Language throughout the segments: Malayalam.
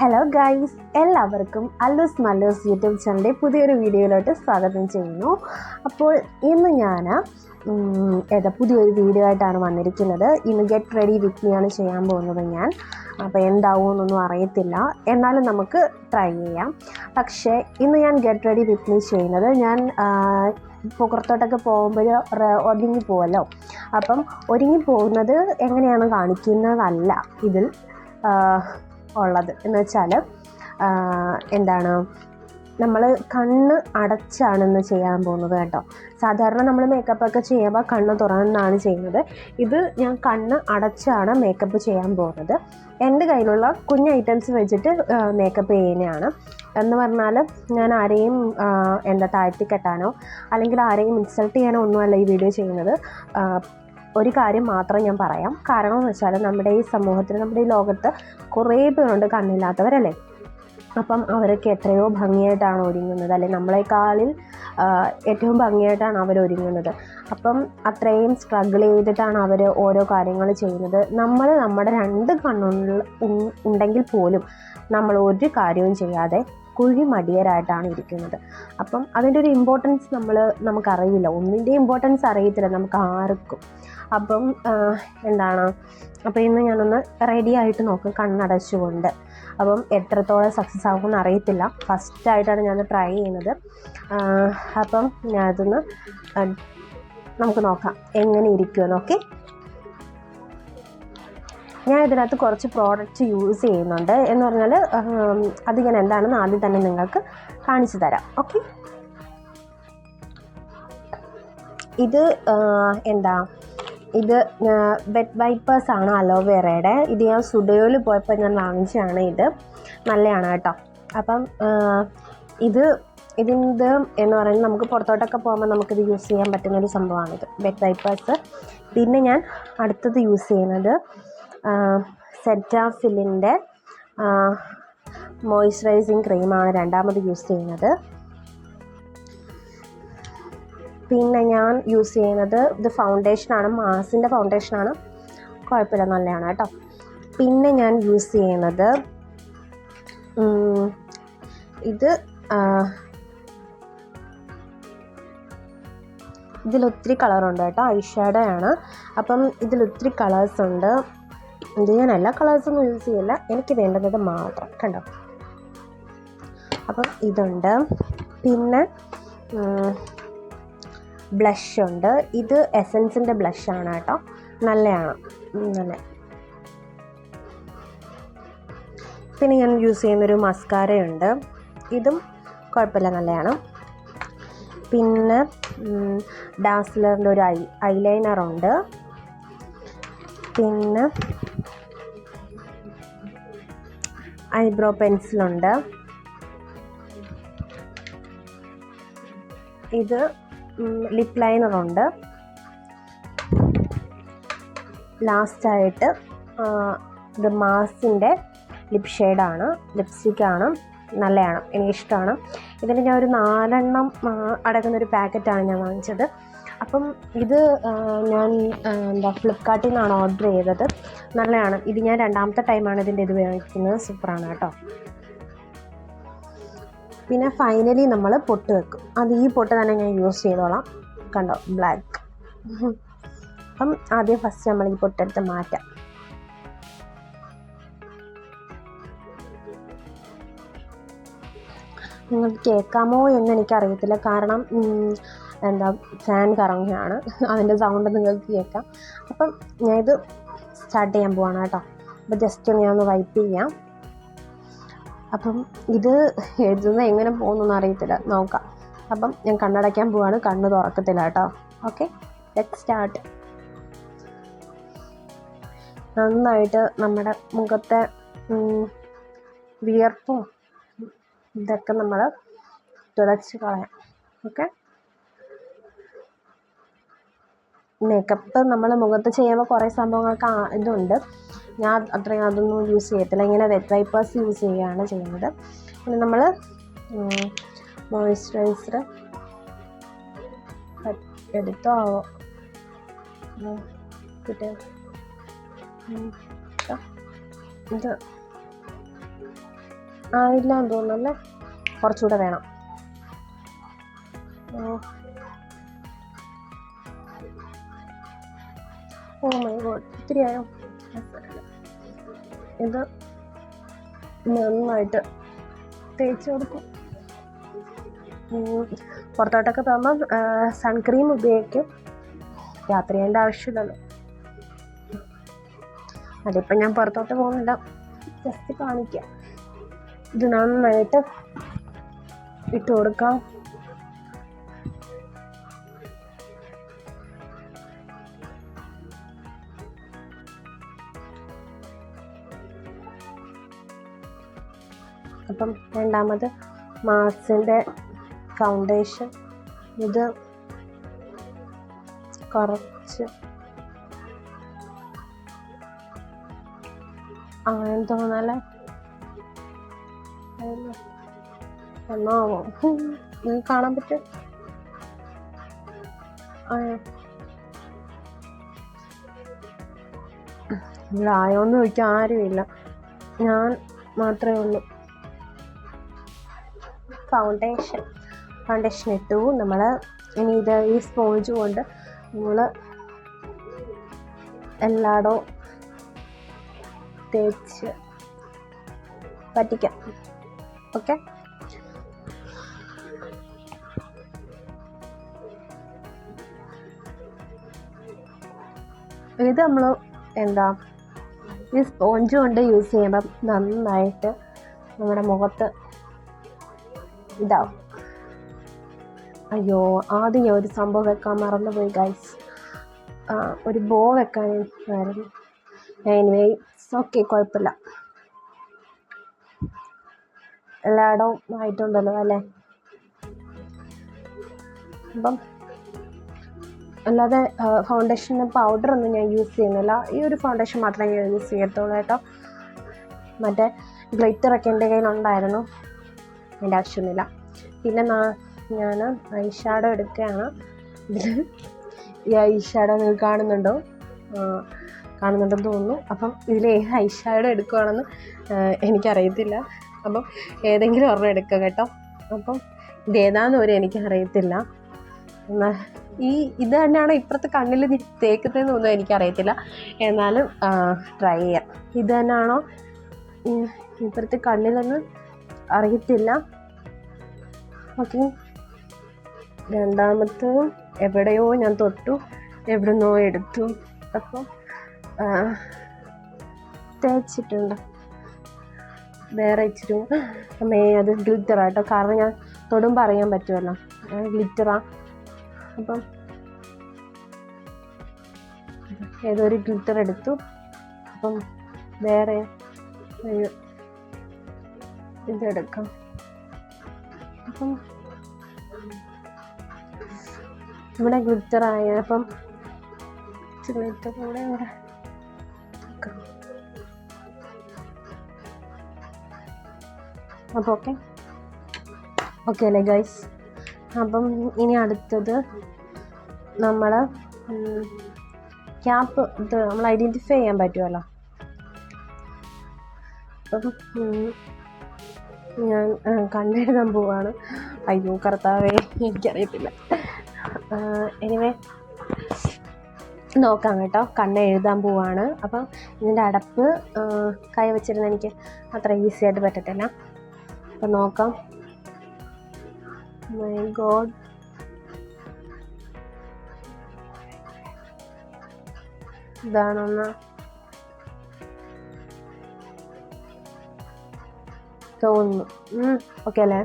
ഹലോ ഗൈസ് എല്ലാവർക്കും അല്ലൂസ് മല്ലൂസ് യൂട്യൂബ് ചാനലിന്റെ പുതിയൊരു വീഡിയോയിലോട്ട് സ്വാഗതം ചെയ്യുന്നു. അപ്പോൾ ഇന്ന് ഞാൻ ഏതാ പുതിയൊരു വീഡിയോ ആയിട്ടാണ് വന്നിരിക്കുന്നത്. ഇന്ന് ഗെറ്റ് റെഡി വിത്ത് മീ ആണ് ചെയ്യാൻ പോകുന്നത് ഞാൻ. അപ്പോൾ എന്താവുമെന്നൊന്നും അറിയത്തില്ല. എന്നാലും നമുക്ക് ട്രൈ ചെയ്യാം. പക്ഷേ ഇന്ന് ഞാൻ ഗെറ്റ് റെഡി വിത്ത് മീ ചെയ്യുന്നത് ഞാൻ ഇപ്പോൾ പുറത്തോട്ടൊക്കെ പോകുമ്പോൾ ഒതുങ്ങി പോവല്ലോ അപ്പം ഒരുങ്ങി പോകുന്നത് എങ്ങനെയാണ് കാണിക്കുന്നതല്ല. ഇതിൽ ഉള്ളത്. എന്ന് വെച്ചാൽ എന്താണ് നമ്മൾ കണ്ണ് അടച്ചാണ് ഇന്ന് ചെയ്യാൻ പോകുന്നത് കേട്ടോ. സാധാരണ നമ്മൾ മേക്കപ്പ് ഒക്കെ ചെയ്യുമ്പോൾ കണ്ണ് തുറന്നാണ് ചെയ്യുന്നത്. ഇത് ഞാൻ കണ്ണ് അടച്ചാണ് മേക്കപ്പ് ചെയ്യാൻ പോകുന്നത്. എന്റെ കയ്യിലുള്ള കുഞ്ഞ് ഐറ്റംസ് വെച്ചിട്ട് മേക്കപ്പ് ചെയ്യുന്നതാണ്. എന്ന് പറഞ്ഞാൽ ഞാൻ ആരെയും എന്താ താഴ്ത്തിക്കെട്ടാനോ അല്ലെങ്കിൽ ആരെയും ഇൻസൾട്ട് ചെയ്യാനോ ഒന്നുമല്ല ഈ വീഡിയോ ചെയ്യുന്നത്. ഒരു കാര്യം മാത്രം ഞാൻ പറയാം. കാരണം എന്ന് വെച്ചാൽ നമ്മുടെ ഈ സമൂഹത്തിൽ നമ്മുടെ ഈ ലോകത്ത് കുറേ പേരുണ്ട് കണ്ണില്ലാത്തവരല്ലേ? അപ്പം അവരൊക്കെ എത്രയോ ഭംഗിയായിട്ടാണ് ഒരുങ്ങുന്നത്. അല്ലെ നമ്മളെക്കാളിൽ ഏറ്റവും ഭംഗിയായിട്ടാണ് അവർ ഒരുങ്ങുന്നത്. അപ്പം അത്രയും സ്ട്രഗിൾ ചെയ്തിട്ടാണ് അവർ ഓരോ കാര്യങ്ങൾ ചെയ്യുന്നത്. നമ്മൾ നമ്മുടെ രണ്ട് കണ്ണുള്ള ഉണ്ടെങ്കിൽ പോലും നമ്മൾ ഒരു കാര്യവും ചെയ്യാതെ കുഴിമടിയരായിട്ടാണ് ഇരിക്കുന്നത്. അപ്പം അതിന്റെ ഒരു ഇമ്പോർട്ടൻസ് നമ്മൾ നമുക്കറിയില്ല. ഒന്നിന്റെ ഇമ്പോർട്ടൻസ് അറിയത്തില്ല. നമുക്ക് ആർക്കും. അപ്പം എന്താണ്? അപ്പോൾ ഇന്ന് ഞാനൊന്ന് റെഡി ആയിട്ട് നോക്കും. കണ്ണടച്ചുകൊണ്ട്. അപ്പം എത്രത്തോളം സക്സസ് ആകുമെന്ന് അറിയത്തില്ല. ഫസ്റ്റ് ആയിട്ടാണ് ട്രൈ ചെയ്യുന്നത്. അപ്പം ഞാനതൊന്ന് നമുക്ക് നോക്കാം. എങ്ങനെ ഇരിക്കുമെന്ന്. ഓക്കെ ഞാൻ ഇതിനകത്ത് കുറച്ച് പ്രോഡക്റ്റ് യൂസ് ചെയ്യുന്നുണ്ട്. എന്ന് പറഞ്ഞാൽ അത് ഞാൻ എന്താണെന്ന് ആദ്യം തന്നെ നിങ്ങൾക്ക് കാണിച്ചു തരാം. ഓക്കെ ഇത് എന്താ ഇത് വെറ്റ് വൈപ്പേഴ്സ് ആണ് അലോവേറയുടെ ഇത് ഞാൻ സുഡയോയിൽ പോയപ്പോൾ ഞാൻ വാങ്ങിച്ചതാണ് ഇത്. നല്ലതാണ് കേട്ടോ. അപ്പം ഇത് ഇതിന്റെ എന്ന് പറയുന്നത് നമുക്ക് പുറത്തോട്ടൊക്കെ പോകുമ്പോൾ നമുക്കിത് യൂസ് ചെയ്യാൻ പറ്റുന്ന ഒരു സംഭവമാണിത് വെറ്റ് വൈപ്പേഴ്സ് പിന്നെ ഞാൻ അടുത്തത് യൂസ് ചെയ്യുന്നത് സെറ്റാഫിലിന്റെ മോയ്സ്ചറൈസിങ് ക്രീമാണ് രണ്ടാമത് യൂസ് ചെയ്യുന്നത്. പിന്നെ ഞാൻ യൂസ് ചെയ്യുന്നത് ഇത് ഫൗണ്ടേഷനാണ് മാസിന്റെ ഫൗണ്ടേഷനാണ് കുഴപ്പമില്ല നല്ലതാണ് കേട്ടോ. പിന്നെ ഞാൻ യൂസ് ചെയ്യുന്നത് ഇത് ഇതിലൊത്തിരി കളറുണ്ട് കേട്ടോ. ഐഷാഡോ ആണ് അപ്പം ഇതിലൊത്തിരി കളേഴ്സ് ഉണ്ട്. ഇത് ഞാൻ എല്ലാ കളേഴ്സൊന്നും യൂസ് ചെയ്യില്ല. എനിക്ക് വേണ്ടുന്നത് മാത്രം. കണ്ടോ? അപ്പം ഇതുണ്ട്. പിന്നെ ബ്ലഷ് ഉണ്ട്. ഇത് എസൻസിന്റെ ബ്ലഷാണ് കേട്ടോ. നല്ലതാണ് നല്ല. പിന്നെ ഞാൻ യൂസ് ചെയ്യുന്നൊരു മസ്കാരയുണ്ട് ഇതും കുഴപ്പമില്ല നല്ലതാണ് പിന്നെ ഡാസ്ലറിന്റെ ഒരു ഐ ഐലൈനറുണ്ട് പിന്നെ ഐബ്രോ പെൻസിലുണ്ട്. ഇത് ലിപ് ലൈനറുണ്ട്. ലാസ്റ്റായിട്ട് ഇത് മാസിന്റെ ലിപ് ഷെയ്ഡാണ്. ലിപ്സ്റ്റിക്കാണ്. നല്ലതാണ് എനിക്കിഷ്ടമാണ് ഇതിന് ഞാൻ ഒരു നാലെണ്ണം അടക്കുന്ന ഒരു പാക്കറ്റാണ് ഞാൻ വാങ്ങിച്ചത്. അപ്പം ഇത് ഞാൻ എന്താ ഫ്ലിപ്പ്കാർട്ടിൽ നിന്നാണ് ഓർഡർ ചെയ്തത്. നല്ലതാണ്. ഇത് ഞാൻ രണ്ടാമത്തെ ടൈമാണ് ഇതിന്റെ ഇത് ഉപയോഗിക്കുന്നത് സൂപ്പറാണ് കേട്ടോ. പിന്നെ ഫൈനലി നമ്മൾ പൊട്ട് വെക്കും. അത് ഈ പൊട്ട് തന്നെ ഞാൻ യൂസ് ചെയ്തോളാം. കണ്ടോ? ബ്ലാക്ക്. അപ്പം ആദ്യം ഫസ്റ്റ് നമ്മൾ ഈ പൊട്ടെടുത്ത് മാറ്റാം. നിങ്ങൾക്ക് കേൾക്കാമോ എന്ന് എനിക്കറിയത്തില്ല. കാരണം എന്താ ഫാൻ കറങ്ങുകയാണ്. അതിന്റെ സൗണ്ട് നിങ്ങൾക്ക് കേൾക്കാം. അപ്പം ഞാൻ ഇത് സ്റ്റാർട്ട് ചെയ്യാൻ പോവാണ് കേട്ടോ. അപ്പോൾ ജസ്റ്റ് ഞാൻ ഒന്ന് വൈപ്പ് ചെയ്യാം. അപ്പം ഇത് എഴുതുന്നത് എങ്ങനെ പോകുന്നൊന്നും അറിയത്തില്ല. നോക്കാം. അപ്പം ഞാൻ കണ്ണടയ്ക്കാൻ പോവാണ്. കണ്ണ് തുറക്കത്തില്ല കേട്ടോ. ഓക്കെ ലെറ്റ് സ്റ്റാർട്ട് നന്നായിട്ട് നമ്മുടെ മുഖത്തെ വിയർപ്പും ഇതൊക്കെ നമ്മൾ തുടച്ച് കളയാം. ഓക്കെ മേക്കപ്പ് നമ്മൾ മുഖത്ത് ചെയ്യുമ്പോൾ കുറേ സംഭവങ്ങൾക്ക് ഇതുണ്ട്. ഞാൻ അത്രയും അതൊന്നും യൂസ് ചെയ്യത്തില്ല. ഇങ്ങനെ വെറ്റ് വൈപ്പേഴ്സ് യൂസ് ചെയ്യുകയാണ് ചെയ്യുന്നത്. പിന്നെ നമ്മൾ മോയ്സ്ചറൈസർ എടുത്തോ? കിട്ടിയോ ഇത് ആ ഇല്ല എന്ന് തോന്നുന്നല്ലേ കുറച്ചുകൂടെ വേണം. ഓ ഓ മൈ ഗോഡ് ഒത്തിരി ആയോ ഇത് നന്നായിട്ട് തേച്ച് കൊടുക്കും പുറത്തോട്ടൊക്കെ പോകുമ്പം സൺക്രീം ഉപയോഗിക്കും. രാത്രി ചെയ്യേണ്ട ആവശ്യമില്ലല്ലോ. അതിപ്പം ഞാൻ പുറത്തോട്ട് പോകുന്നില്ല. ജസ്റ്റ് കാണിക്കാം. ഇത് നന്നായിട്ട് ഇട്ട് കൊടുക്കാം. അപ്പം രണ്ടാമത് മാർസിന്റെ ഫൗണ്ടേഷൻ ഇത് കുറച്ച് അങ്ങനെ തോന്നാലേ? എന്നാവോ? നിങ്ങൾക്ക് കാണാൻ പറ്റും. ായോന്ന് ചോദിക്കാൻ ആരുമില്ല. ഞാൻ മാത്രമേ ഉള്ളൂ. ഫൗണ്ടേഷൻ ഫൗണ്ടേഷൻ ഇട്ടു. നമ്മൾ ഇനി ഇത് ഈ സ്പോഞ്ച് കൊണ്ട് നമ്മൾ എല്ലായിടവും തേച്ച് പറ്റിക്കാം ഓക്കെ ഇത് നമ്മൾ എന്താ ഈ സ്പോഞ്ച് കൊണ്ട് യൂസ് ചെയ്യുമ്പം നന്നായിട്ട് നമ്മുടെ മുഖത്ത് ഇതാവും അയ്യോ ആദ്യം ഞാൻ ഒരു സംഭവം വെക്കാൻ മറന്നുപോയി ഗൈസ് ഒരു ബോ വെക്കാൻ ആയിരുന്നു. എനിവേ ഓക്കെ കുഴപ്പമില്ല. എല്ലായിടവും ആയിട്ടുണ്ടല്ലോ അല്ലേ? അപ്പം അല്ലാതെ ഫൗണ്ടേഷൻ പൗഡർ ഒന്നും ഞാൻ യൂസ് ചെയ്യുന്നില്ല. ഈ ഒരു ഫൗണ്ടേഷൻ മാത്രമേ ഞാൻ യൂസ് ചെയ്യത്തുള്ളൂ കേട്ടോ. മറ്റേ ഗ്ലിറ്ററൊക്കെ എന്റെ കയ്യിലുണ്ടായിരുന്നു. അതിന്റെ ആവശ്യമൊന്നുമില്ല. പിന്നെ ഞാൻ ഐ ഷാഡോ എടുക്കുകയാണ്. ഈ ഐ ഷാഡോ നിങ്ങൾ കാണുന്നുണ്ടോ? കാണുന്നുണ്ടെന്ന് തോന്നുന്നു. അപ്പം ഇതിൽ ഏത് ഐ ഷാഡോ എടുക്കുകയാണെന്ന് എനിക്കറിയത്തില്ല. അപ്പം ഏതെങ്കിലും ഒരെണ്ണം എടുക്കുക കേട്ടോ. അപ്പം ഇത് ഏതാന്ന് വരെ എനിക്കറിയത്തില്ല. എന്നാൽ ഈ ഇത് തന്നെയാണോ ഇപ്പുറത്തെ കണ്ണിൽ തേക്കുന്നതെന്നൊന്നും എനിക്കറിയത്തില്ല. എന്നാലും ട്രൈ ചെയ്യാം. ഇത് തന്നെയാണോ ഇപ്പുറത്തെ ഇപ്പുറത്തെ കണ്ണിലെന്ന് അറിയത്തില്ല. ഓക്കെ. രണ്ടാമത്തതും എവിടെയോ ഞാൻ തൊട്ടു. എവിടുന്നോ എടുത്തു. അപ്പോൾ തേച്ചിട്ടുണ്ട്. വേറെ ഇച്ചിരി അമ്മേ അത് ഗ്ലിറ്ററാട്ടോ കാരണം ഞാൻ തൊടുമ്പോൾ അറിയാൻ പറ്റുമല്ലോ ഗ്ലിറ്ററാണ് അപ്പം ഏതോ ഒരു ഗ്ലിറ്റർ എടുത്തു. അപ്പം വേറെ ഇതെടുക്കാം. അപ്പം ഇവിടെ ഗ്ലിറ്റർ ആയ അപ്പം ഗ്ലിറ്റർ കൂടെ ഇവിടെ. അപ്പോൾ ഓക്കെ ഓക്കെ അല്ലേ ഗൈസ് അപ്പം ഇനി അടുത്തത് നമ്മൾ ക്യാപ്പ് ഇത് നമ്മൾ ഐഡന്റിഫൈ ചെയ്യാൻ പറ്റുമല്ലോ. അപ്പം ഞാൻ കണ്ണെഴുതാൻ പോവാണ്. അയ്യോ കർത്താവേ എനിക്കറിയത്തില്ല. എനിവേ നോക്കാം കേട്ടോ. കണ്ണ് എഴുതാൻ പോവാണ്. അപ്പം ഇതിന്റെ അടപ്പ് കൈ വെച്ചിരുന്ന എനിക്ക് അത്ര ഈസി ആയിട്ട് പറ്റത്തില്ല. അപ്പം നോക്കാം. മൈ ഗോഡ് ഇതാണൊന്ന് തോന്നുന്നു ഓക്കെ അല്ലേ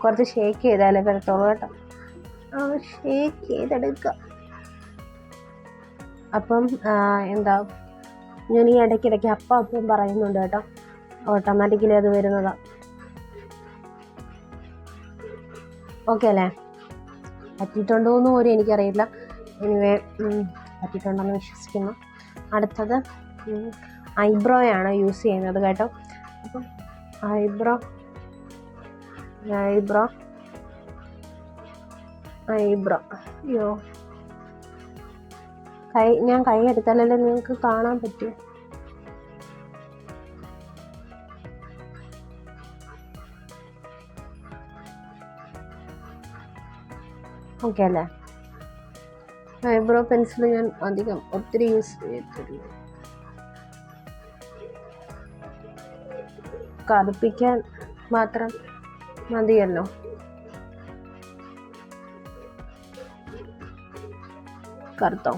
കുറച്ച് ഷേക്ക് ചെയ്താലേ വരത്തുള്ളൂ കേട്ടോ. ആ ഷേക്ക് ചെയ്തെടുക്കുക അപ്പം എന്താ ഞാൻ ഈ ഇടയ്ക്കിടയ്ക്ക് അപ്പം അപ്പം പറയുന്നുണ്ട് കേട്ടോ. ഓട്ടോമാറ്റിക്കലി അത് വരുന്നതാ. ഓക്കെ അല്ലേ? പറ്റിയിട്ടുണ്ടോ എന്ന് പോലും എനിക്കറിയില്ല. എനിവേ പറ്റിയിട്ടുണ്ടെന്ന് വിശ്വസിക്കുന്നു. അടുത്തത് ഐബ്രോ ആണ് യൂസ് ചെയ്യുന്നത് കേട്ടോ. അപ്പം ഐബ്രോ ഐബ്രോ ഐബ്രോ അയ്യോ. കൈ ഞാൻ കൈ എടുത്താലല്ലേ നിങ്ങൾക്ക് കാണാൻ പറ്റൂ? ഓക്കെ അല്ലേ? ഐബ്രോ പെൻസിൽ ഞാൻ അധികം ഒത്തിരി യൂസ് ചെയ്തിട്ടില്ല കറുപ്പിക്കാൻ മാത്രം മതിയല്ലോ. കറുത്തോ?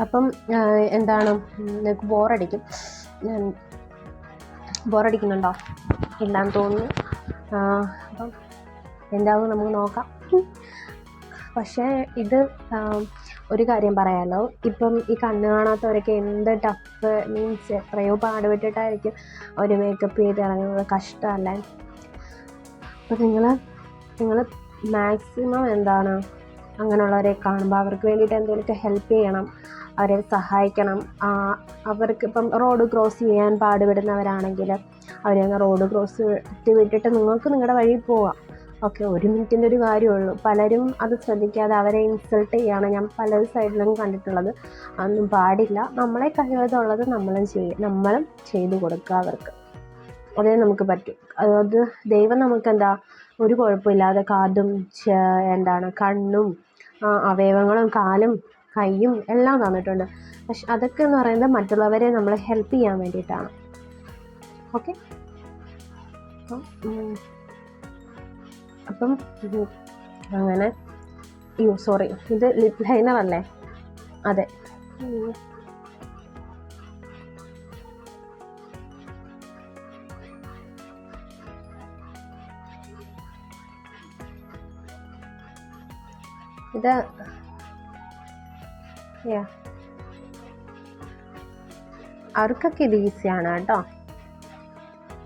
അപ്പം എന്താണ് നിങ്ങൾക്ക് ബോറടിക്കും. ബോറടിക്കുന്നുണ്ടോ? ഇല്ലാന്ന് തോന്നുന്നു. അപ്പം എന്താവും നമുക്ക് നോക്കാം. പക്ഷേ ഇത് ഒരു കാര്യം പറയാമല്ലോ ഇപ്പം ഈ കണ്ണ് കാണാത്തവരൊക്കെ എന്ത് ടഫ് മീൻസ് എത്രയോ പാടുപെട്ടിട്ടായിരിക്കും അവർ മേക്കപ്പ് ചെയ്ത് ഇറങ്ങുന്നത്. കഷ്ടമല്ലേ? അപ്പം നിങ്ങൾ നിങ്ങൾ മാക്സിമം എന്താണ് അങ്ങനെയുള്ളവരെ കാണുമ്പോൾ അവർക്ക് വേണ്ടിയിട്ട് എന്തെങ്കിലുമൊക്കെ ഹെൽപ്പ് ചെയ്യണം. അവരെ സഹായിക്കണം. അവർക്ക് ഇപ്പം റോഡ് ക്രോസ് ചെയ്യാൻ പാടുപെടുന്നവരാണെങ്കിൽ അവരെ അങ്ങ് റോഡ് ക്രോസ് വിട്ടിട്ട് നിങ്ങൾക്ക് നിങ്ങളുടെ വഴി പോവാം. ഓക്കെ ഒരു മിനിറ്റിന്റെ ഒരു കാര്യമുള്ളൂ. പലരും അത് ശ്രദ്ധിക്കാതെ അവരെ ഇൻസൾട്ട് ചെയ്യാണ് ഞാൻ പല സൈഡിലും കണ്ടിട്ടുള്ളത്. അതൊന്നും പാടില്ല. നമ്മളെ കഴിവതുള്ളത് നമ്മളും ചെയ്യും. നമ്മളും ചെയ്തു കൊടുക്കുക അവർക്ക്. അതേ നമുക്ക് പറ്റും. അതായത് ദൈവം നമുക്ക് എന്താ ഒരു കുഴപ്പമില്ലാതെ കാതും എന്താണ്? കണ്ണും അവയവങ്ങളും കാലും കൈയും എല്ലാം തന്നിട്ടുണ്ട്. പക്ഷെ അതൊക്കെ എന്ന് പറയുന്നത് മറ്റുള്ളവരെ നമ്മൾ ഹെൽപ്പ് ചെയ്യാൻ വേണ്ടിയിട്ടാണ്. ഓക്കെ അപ്പം അങ്ങനെ യു സോറി ഇത് ലിപ് ലൈനർ അല്ലേ? അതെ. ഇത് അവർക്കൊക്കെ ഇത് ഈസിയാണ് കേട്ടോ.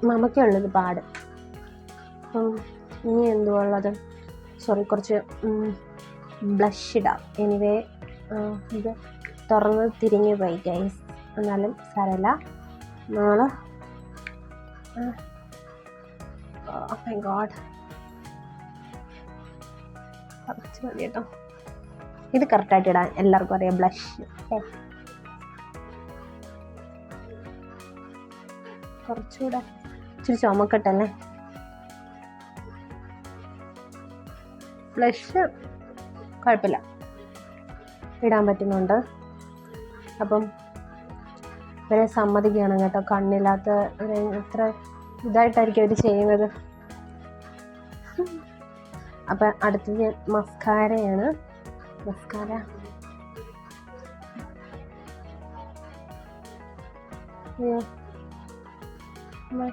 നമുക്കുള്ളത് പാട്. അപ്പം ഇനി എന്തുവാ സോറി കുറച്ച് ബ്ലഷ് ഇടാം. എനിവേ ഇത് തുറന്ന് തിരിഞ്ഞു പോയി ഗൈസ് എന്നാലും സാരമില്ല. നമ്മൾ മൈ ഗോഡ് കുറച്ച് മതി കേട്ടോ ഇത് കറക്റ്റായിട്ട് ഇടാൻ എല്ലാവർക്കും അറിയാം. ബ്ലഷ് കുറച്ചുകൂടെ ഇച്ചിരി ചുമക്കട്ടെ അല്ലേ ബ്ലഷ് കുഴപ്പമില്ല. ഇടാൻ പറ്റുന്നുണ്ട്. അപ്പം ഇവരെ സമ്മതിക്കുകയാണ് കേട്ടോ. കണ്ണില്ലാത്ത അത്ര ഇതായിട്ടായിരിക്കും അവർ ചെയ്യുന്നത്. അപ്പം അടുത്തത് മസ്കാരയാണ് മസ്കാര അയ്യോ. അമ്മേ.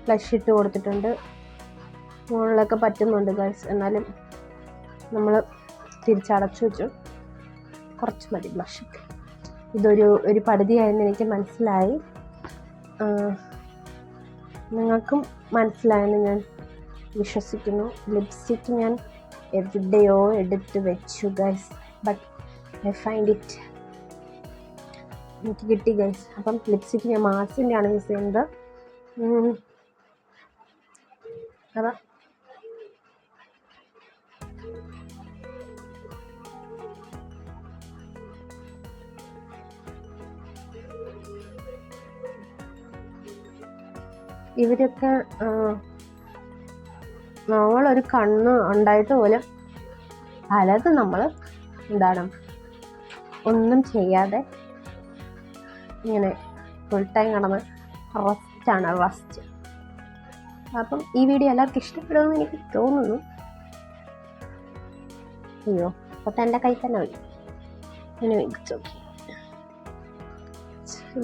ഫ്ലഷ് ഇട്ട് കൊടുത്തിട്ടുണ്ട് മുകളിലൊക്കെ പറ്റുന്നുണ്ട് ഗൈസ് എന്നാലും നമ്മൾ തിരിച്ചടച്ചു വെച്ചു കുറച്ച് മതി ബ്ലഷൊക്കെ ഇതൊരു ഒരു പരിധിയായിരുന്നു എനിക്ക് മനസ്സിലായി. നിങ്ങൾക്കും മനസ്സിലായെന്ന് ഞാൻ വിശ്വസിക്കുന്നു. ലിപ്സ്റ്റിക്ക് ഞാൻ എവിടെയോ എടുത്ത് വെച്ചു guys but I find it എനിക്ക് കിട്ടി ഗൈസ് അപ്പം ലിപ്സ്റ്റിക്ക് ഞാൻ മാസിന്റെ ആണ് യൂസ് ചെയ്യുന്നത്. അപ്പം ഇവരൊക്കെ നമ്മളൊരു കണ്ണ് ഉണ്ടായിട്ട് പോലും പലത് നമ്മൾ എന്താണ് ഒന്നും ചെയ്യാതെ ഇങ്ങനെ ഫുൾ ടൈം കിടന്ന് റസ്റ്റാണ് റസ്റ്റ് അപ്പം ഈ വീഡിയോ എല്ലാവർക്കും ഇഷ്ടപ്പെടുമെന്ന് എനിക്ക് തോന്നുന്നു. അയ്യോ അപ്പം എന്റെ കൈ തന്നെ പോയി ഇനി വെച്ച് നോക്കി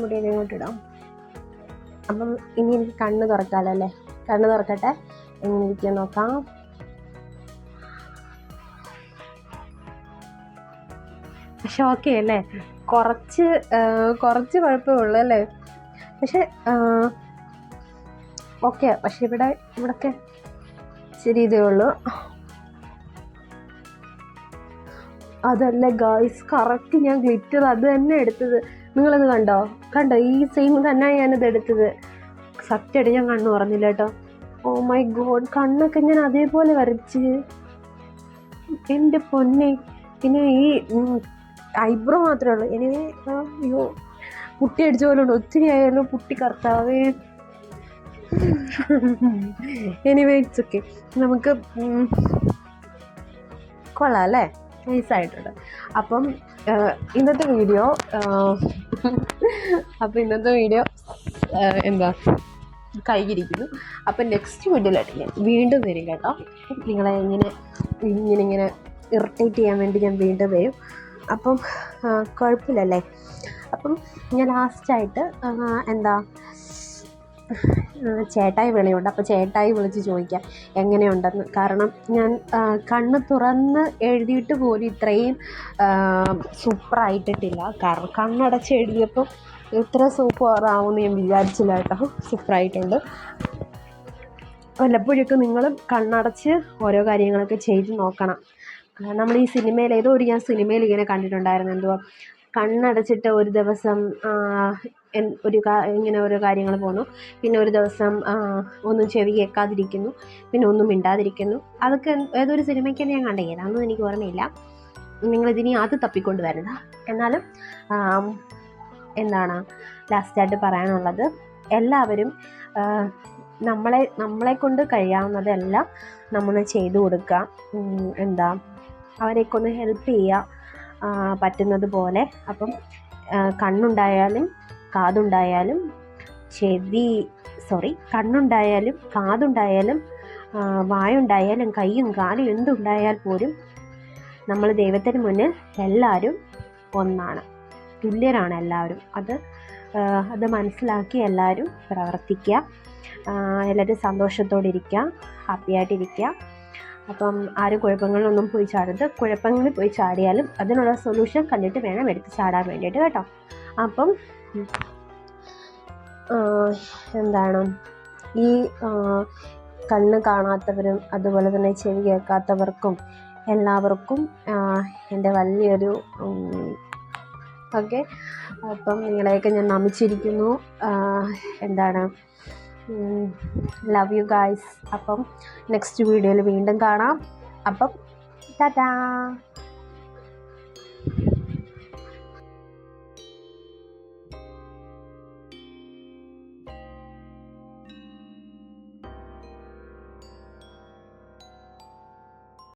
മുടി ഇങ്ങോട്ട് ഇടാം. അപ്പം ഇനി എനിക്ക് കണ്ണ് തുറക്കാമല്ലോ അല്ലേ കണ്ണ് തുറക്കട്ടെ. എങ്ങനെ ഇരിക്കും നോക്കാം. പക്ഷെ ഓക്കെ അല്ലേ? കുറച്ച് കുറച്ച് കുഴപ്പമേ ഉള്ളൂ അല്ലേ? പക്ഷെ ഓക്കെ പക്ഷെ ഇവിടെ ഇവിടൊക്കെ ശരി ഇതേ ഉള്ളൂ. അതല്ല ഗായ്സ് കറക്റ്റ് ഞാൻ ഗ്ലിറ്റർ അത് തന്നെ എടുത്തത്. നിങ്ങളത് കണ്ടോ? കണ്ടോ? ഈ സെയിം തന്നെ ഞാനത് എടുത്തത്. സത്യമായിട്ട് ഞാൻ കണ്ണു പറഞ്ഞില്ല കേട്ടോ. ഓ മൈ ഗോഡ് കണ്ണൊക്കെ ഞാൻ അതേപോലെ വരച്ച്. എന്റെ പൊന്നെ. പിന്നെ ഈ ഐബ്രോ മാത്രമേ ഉള്ളൂ. ഇനി അയ്യോ പുട്ടി അടിച്ച പോലെ ഉണ്ട്. ഒത്തിരി ആയാലും പുട്ടി കർത്താവേ. എനിവേ ഇറ്റ്സ് ഓക്കെ നമുക്ക് കൊള്ളാം അല്ലേ? നൈസായിട്ടുണ്ട് അപ്പം ഇന്നത്തെ വീഡിയോ അപ്പം ഇന്നത്തെ വീഡിയോ എന്താ കൈകിരിക്കുന്നു. അപ്പം നെക്സ്റ്റ് വീഡിയോയിലായിട്ട് ഞാൻ വീണ്ടും വരും കേട്ടോ. നിങ്ങളെ ഇങ്ങനെ ഇങ്ങനെ ഇങ്ങനെ ഇറിറ്റേറ്റ് ചെയ്യാൻ വേണ്ടി ഞാൻ വീണ്ടും വരും. അപ്പം കുഴപ്പമില്ലല്ലേ? അപ്പം ഞാൻ ലാസ്റ്റായിട്ട് എന്താ ചേട്ടായി വിളിയുണ്ട്. അപ്പോൾ ചേട്ടായി വിളിച്ച് ചോദിക്കാം എങ്ങനെയുണ്ടെന്ന്. കാരണം ഞാൻ കണ്ണ് തുറന്ന് എഴുതിയിട്ട് പോലും ഇത്രയും സൂപ്പറായിട്ടിട്ടില്ല. കാരണം കണ്ണടച്ച് എഴുതിയപ്പോൾ ഇത്ര സൂപ്പറാവുമെന്ന് ഞാൻ വിചാരിച്ചില്ല കേട്ടോ. സൂപ്പറായിട്ടുണ്ട്. വല്ലപ്പോഴൊക്കെ നിങ്ങളും കണ്ണടച്ച് ഓരോ കാര്യങ്ങളൊക്കെ ചെയ്ത് നോക്കണം. നമ്മൾ ഈ സിനിമയിൽ ഏതോ ഒരു ഞാൻ സിനിമയിൽ ഇങ്ങനെ കണ്ടിട്ടുണ്ടായിരുന്നു. എന്തുവാ? കണ്ണടച്ചിട്ട് ഒരു ദിവസം ഒരു ഇങ്ങനെ ഓരോ കാര്യങ്ങൾ പോകുന്നു പിന്നെ ഒരു ദിവസം ഒന്നും ചെവി കേൾക്കാതിരിക്കുന്നു. പിന്നെ ഒന്നും മിണ്ടാതിരിക്കുന്നു. അതൊക്കെ ഏതൊരു സിനിമയ്ക്ക് ഞാൻ കണ്ടേ ഏതാണെന്നും എനിക്ക് ഓർമ്മയില്ല. നിങ്ങളിതിനി അത് തപ്പിക്കൊണ്ട് വരണ്ട എന്നാലും എന്താണ് ലാസ്റ്റായിട്ട് പറയാനുള്ളത്? എല്ലാവരും നമ്മളെ നമ്മളെ കൊണ്ട് കഴിയാവുന്നതെല്ലാം നമ്മൾ ചെയ്തു കൊടുക്കുക. എന്താ അവരെയൊക്കെ ഒന്ന് ഹെൽപ്പ് ചെയ്യുക പറ്റുന്നത് പോലെ. അപ്പം കണ്ണുണ്ടായാലും കാതുണ്ടായാലും ചെവി സോറി കണ്ണുണ്ടായാലും കാതുണ്ടായാലും വായുണ്ടായാലും കൈയും കാലും എന്തുണ്ടായാൽ പോലും നമ്മൾ ദൈവത്തിന് മുന്നിൽ എല്ലാവരും ഒന്നാണ്. തുല്യരാണ് എല്ലാവരും. അത് അത് മനസ്സിലാക്കി എല്ലാവരും പ്രവർത്തിക്കുക. എല്ലാവരും സന്തോഷത്തോടെ ഇരിക്കുക ഹാപ്പിയായിട്ടിരിക്കുക അപ്പം ആരും കുഴപ്പങ്ങളിലൊന്നും പോയി ചാടരുത്. കുഴപ്പങ്ങളിൽ പോയി ചാടിയാലും അതിനുള്ള സൊല്യൂഷൻ കണ്ടിട്ട് വേണം എടുത്ത് ചാടാൻ വേണ്ടിയിട്ട് കേട്ടോ. അപ്പം എന്താണ്? ഈ കണ്ണ് കാണാത്തവരും അതുപോലെ തന്നെ ചെവി കേൾക്കാത്തവർക്കും എല്ലാവർക്കും എന്റെ വലിയൊരു ഓക്കെ. അപ്പം നിങ്ങളെയൊക്കെ ഞാൻ നമിച്ചിരിക്കുന്നു. എന്താണ്? ലവ് യു ഗായ്സ് അപ്പം നെക്സ്റ്റ് വീഡിയോയിൽ വീണ്ടും കാണാം. അപ്പം ടാറ്റാ